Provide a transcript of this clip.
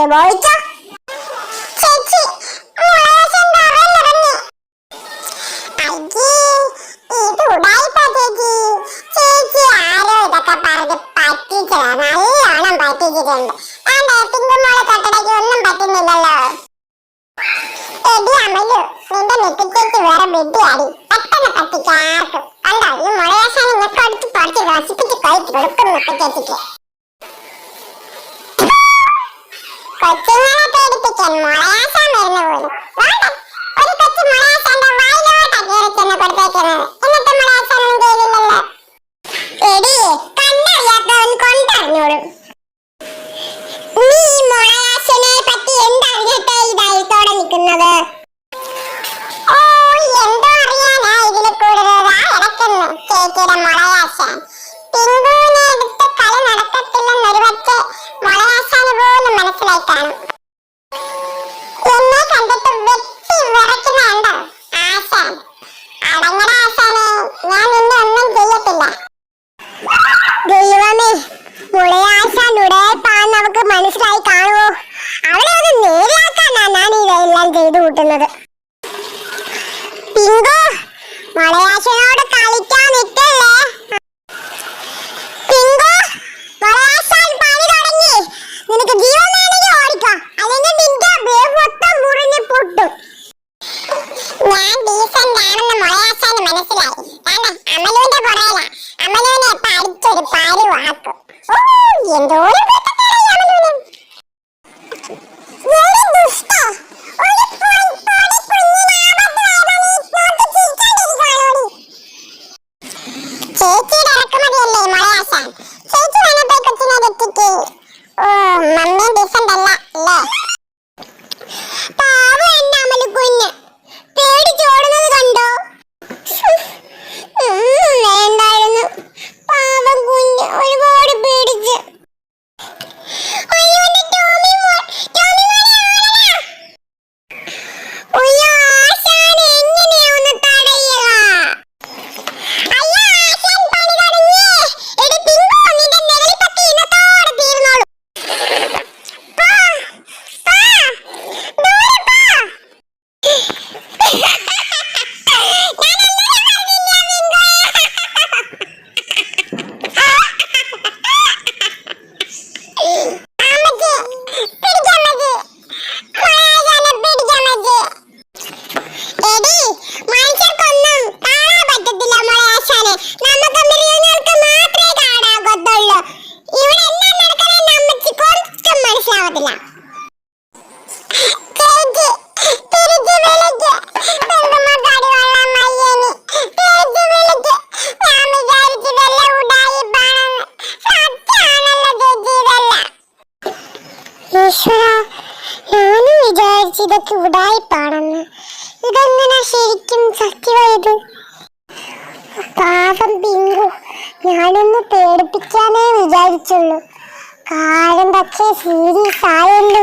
അനുഭവിച്ചോ പറ്റിക്കാർക്കും. കണ്ടോ ഈ കൊച്ചുങ്ങളെ പേടിപ്പിക്കാൻ മുളയാശാൻ വരുന്ന പോലും ഒരു കൊച്ചു മുളയാശാന്റെ വായിലോട്ടാ കയറി ചെന്ന് കൊടുത്തേക്കുന്നത് എന്നിട്ട് മുളയാശാൻ ഒന്നും ചെയ്തില്ലല്ലോ എടി കണ്ടറിയാത്തവൻ കൊണ്ടറിഞ്ഞോളും നീ മുളയാശനെ പറ്റി എന്തറിഞ്ഞിട്ടേ ഈ ധൈര്യത്തോടെ നിൽക്കുന്നത് ഓ എന്തോ അറിയാനാ ഇതിന് കൂടുതൽ ആ ഇടയ്ക്കുന്നു ചേച്ചിയുടെ മുളയാശാൻ ചെയ്തു കൂട്ടുന്നത്. പിങ്കു മുളയാശനോട് കളിക്കാൻ പണി തുടങ്ങി. നിനക്ക് ജീവൻ അല്ലെങ്കിൽ മുറിഞ്ഞു ഞാൻ ഡീസന്റ് ആണെന്ന് മനസ്സിലായി. വാക്കും ചേച്ചിയുടെ ഇറക്കുമതിയല്ലേ ആശാൻ? ചേച്ചി പോയി കൊച്ചിനെ തെറ്റിക്ക്. ഓ മമ്മി ഡീസന്റ് അല്ല. ഈശ്വര ഞാനും വിചാരിച്ചു ഇതൊക്കെ ഉടായിപ്പാണെന്ന്. ഇതെങ്ങനെ ശരിക്കും സത്യമായത്? പാപം പിങ്കു ഞാനൊന്ന് പേടിപ്പിക്കാനേ വിചാരിച്ചുള്ളൂ. കാര്യം പക്ഷേ സീരിയസ് ആയല്ലോ.